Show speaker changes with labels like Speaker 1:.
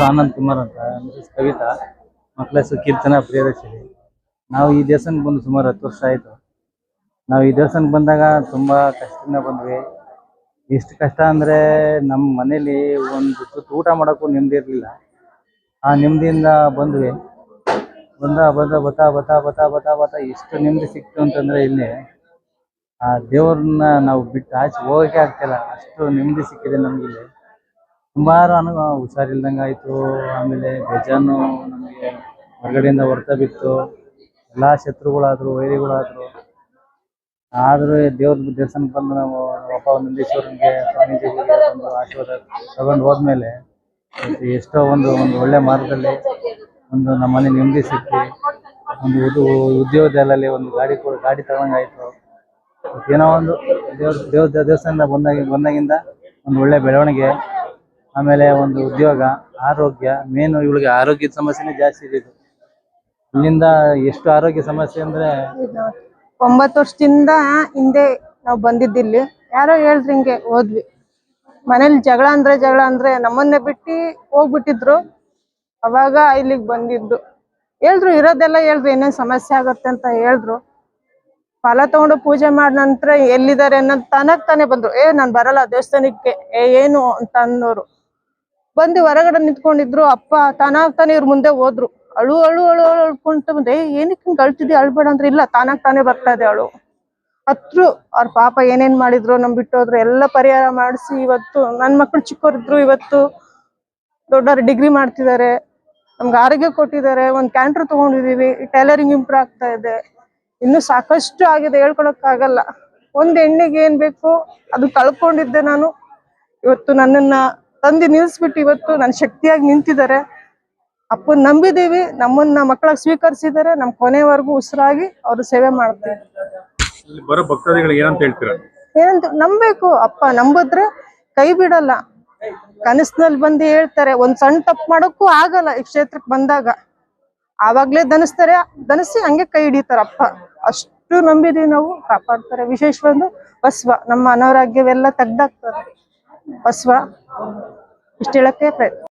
Speaker 1: ಆನಂದ್ ಕುಮಾರ್ ಅಂತ, ಮಿಸಸ್ ಕವಿತಾ, ಮಕ್ಕಳ ಹೆಸರು ಕೀರ್ತನ ಪ್ರಿಯದರ್ಶಿನಿ. ನಾವು ಈ ದೇವಸ್ಥಾನಕ್ಕೆ ಬಂದು ಸುಮಾರು ಹತ್ತು ವರ್ಷ ಆಯಿತು. ನಾವು ಈ ದೇವಸ್ಥಾನಕ್ಕೆ ಬಂದಾಗ ತುಂಬ ಕಷ್ಟದಿಂದ ಬಂದ್ವಿ. ಎಷ್ಟು ಕಷ್ಟ ಅಂದರೆ ನಮ್ಮ ಮನೇಲಿ ಒಂದು ಸುತ್ತ ಊಟ ಮಾಡೋಕ್ಕೂ ನೆಮ್ಮದಿ ಇರಲಿಲ್ಲ. ಆ ನೆಮ್ಮದಿಯಿಂದ ಬಂದ್ವಿ. ಬಂದ ಬಂದ, ಬತ್ತಾ ಬತ್ತಾ ಬತ್ತಾ ಬತ್ತಾ ಬತ್ತಾ ಎಷ್ಟು ನೆಮ್ಮದಿ ಸಿಕ್ತು ಅಂತಂದರೆ ಇಲ್ಲಿ ಆ ದೇವ್ರನ್ನ ನಾವು ಬಿಟ್ಟು ಆಚೆ ಹೋಗೋಕೆ ಆಗ್ತಿಲ್ಲ. ಅಷ್ಟು ನೆಮ್ಮದಿ ಸಿಕ್ಕಿದೆ ನಮಗಿಲ್ಲಿ ಸುಮಾರು ಅನು ಹುಷಾರಿಲ್ದಂಗೆ ಆಯಿತು, ಆಮೇಲೆ ಗಜಾನು ನಮಗೆ ಹೊರಗಡೆಯಿಂದ ಹೊರ್ತಾ ಬಿತ್ತು. ಎಲ್ಲ ಶತ್ರುಗಳಾದರು, ವೈರಿಗಳಾದರು. ಆದರೂ ದೇವ್ರ ದೇವಸ್ಥಾನಕ್ಕೆ ಬಂದು ನಾವು ಅಪ್ಪ ನಂದೀಶ್ವರನಿಗೆ, ಸ್ವಾಮೀಜಿಗೆ ಒಂದು ಆಶೀರ್ವಾದ ತಗೊಂಡು ಹೋದ್ಮೇಲೆ ಎಷ್ಟೋ ಒಂದು ಒಂದು ಒಳ್ಳೆ ಮಾರ್ಗದಲ್ಲಿ ಒಂದು ನಮ್ಮನೆ ನೆಮ್ಮದಿ ಸಿಕ್ಕಿ, ಒಂದು ಉದು ಉದ್ಯೋಗದಲ್ಲಿ ಒಂದು ಗಾಡಿ ಕೂಡ, ಗಾಡಿ ತಗೊಂಡಾಯ್ತು ಏನೋ ಒಂದು ದೇವ್ರ ದೇವ್ರ ದೇವಸ್ಥಾನದಿಂದ ಬಂದಾಗಿ, ಬಂದಾಗಿಂದ ಒಂದು ಒಳ್ಳೆ ಬೆಳವಣಿಗೆ. ಆಮೇಲೆ ಒಂದು ಉದ್ಯೋಗ, ಆರೋಗ್ಯ ಮೇನು ಇವಳಿಗೆ ಆರೋಗ್ಯದ ಸಮಸ್ಯೆನೇ ಜಾಸ್ತಿ ಇದೆ ಇಲ್ಲಿಂದ ಎಷ್ಟು ಆರೋಗ್ಯ ಸಮಸ್ಯೆ ಅಂದ್ರೆ
Speaker 2: ಒಂಬತ್ತು ವರ್ಷದಿಂದ ಹಿಂದೆ ನಾವು ಬಂದಿದ್ದಿಲ್ಲಿ ಯಾರೋ ಹೇಳ್ರಿ ಹಿಂಗೆ ಹೋದ್ವಿ. ಮನೇಲಿ ಜಗಳ ಅಂದ್ರೆ ಜಗಳ ಅಂದ್ರೆ ನಮ್ಮನ್ನೇ ಬಿಟ್ಟು ಹೋಗ್ಬಿಟ್ಟಿದ್ರು. ಅವಾಗ ಇಲ್ಲಿಗೆ ಬಂದಿದ್ದು. ಹೇಳಿದ್ರು, ಇರೋದೆಲ್ಲ ಹೇಳಿದ್ರು, ಏನೇನ್ ಸಮಸ್ಯೆ ಆಗತ್ತೆ ಅಂತ ಹೇಳಿದ್ರು. ಫಲ ತಗೊಂಡು ಪೂಜೆ ಮಾಡಿದ ನಂತರ ಎಲ್ಲಿದ್ದಾರೆ ಅನ್ನೋದು ತನಕ್ ತಾನೇ ಬಂದ್ರು. ಏ, ನಾನು ಬರಲ್ಲ ದೇವಸ್ಥಾನಕ್ಕೆ. ಏ, ಏನು ಅಂತ ಅನ್ನೋರು. ಬಂದು ಹೊರಗಡೆ ನಿಂತ್ಕೊಂಡಿದ್ರು, ಅಪ್ಪ ತಾನಾಗ್ ತಾನೇ ಇವ್ರ ಮುಂದೆ ಹೋದ್ರು. ಅಳು ಅಳು ಅಳು ಅಳು ಅಳ್ಕೊಂತ ಬಂದೆ ಏನಕ್ಕೆ ಹಿಂಗ್ ಅಳ್ತಿದ್ದೆ? ಅಳ್ಬೇಡ ಅಂದ್ರೆ ಇಲ್ಲ, ತಾನಾಗ್ ತಾನೇ ಬರ್ತಾ ಇದೆ ಅಳು. ಹತ್ರು ಅವ್ರ ಪಾಪ ಏನೇನ್ ಮಾಡಿದ್ರು, ನಮ್ ಬಿಟ್ಟೋದ್ರು, ಎಲ್ಲ ಪರಿಹಾರ ಮಾಡಿಸಿ ಇವತ್ತು, ನನ್ ಮಕ್ಳು ಚಿಕ್ಕವರಿದ್ರು ಇವತ್ತು ದೊಡ್ಡವ್ರು ಡಿಗ್ರಿ ಮಾಡ್ತಿದ್ದಾರೆ ನಮ್ಗೆ ಆರೋಗ್ಯ ಕೊಟ್ಟಿದ್ದಾರೆ ಒಂದ್ ಕ್ಯಾಂಟರ್ ತಗೊಂಡಿದೀವಿ ಟೈಲರಿಂಗ್ ಇಂಪ್ರೂವ್ ಆಗ್ತಾ ಇದೆ. ಇನ್ನು ಸಾಕಷ್ಟು ಆಗಿದೆ ಹೇಳ್ಕೊಳಕ್ ಆಗಲ್ಲ ಒಂದ್ ಹೆಣ್ಣಿಗೆ ಏನ್ ಬೇಕು, ಅದು ಕಳ್ಕೊಂಡಿದ್ದೆ ನಾನು. ಇವತ್ತು ನನ್ನನ್ನ ತಂದು ನಿಲ್ಸ್ಬಿಟ್ಟು ಇವತ್ತು ನನ್ನ ಶಕ್ತಿಯಾಗಿ ನಿಂತಿದ್ದಾರೆ. ಅಪ್ಪನ್ ನಂಬಿದೀವಿ ನಮ್ಮನ್ನ ಮಕ್ಕಳಾಗಿ ಸ್ವೀಕರಿಸಿದ್ದಾರೆ ನಮ್ ಕೊನೆವರೆಗೂ ಉಸಿರಾಗಿ ಅವರು ಸೇವೆ ಮಾಡ್ತೀವಿ.
Speaker 3: ಬರೋ ಏನಂತ ಹೇಳ್ತೀರಾ?
Speaker 2: ಏನಂತ ನಂಬೇಕು ಅಪ್ಪ ನಂಬಿದ್ರೆ ಕೈ ಬಿಡಲ್ಲ. ಕನಸಿನಲ್ಲಿ ಬಂದು ಹೇಳ್ತಾರೆ ಒಂದ್ ಸಣ್ಣ ತಪ್ಪು ಮಾಡೋಕ್ಕೂ ಆಗಲ್ಲ ಈ ಕ್ಷೇತ್ರಕ್ಕೆ ಬಂದಾಗ. ಆವಾಗ್ಲೇ ದನಿಸ್ತಾರೆ ದನಿಸಿ ಹಂಗೆ ಕೈ ಹಿಡಿತಾರ ಅಪ್ಪ. ಅಷ್ಟು ನಂಬಿದೀವಿ ನಾವು ಕಾಪಾಡ್ತಾರೆ. ವಿಶೇಷ ಒಂದು ಬಸವ ನಮ್ಮ ಅನಾರೋಗ್ಯವೆಲ್ಲ ತೆಗ್ದಾಕ್ತಾರೆ ಬಸವ. ಇಷ್ಟ ಹೇಳಕ್ಕೆ ಪ್ರಯತ್ನ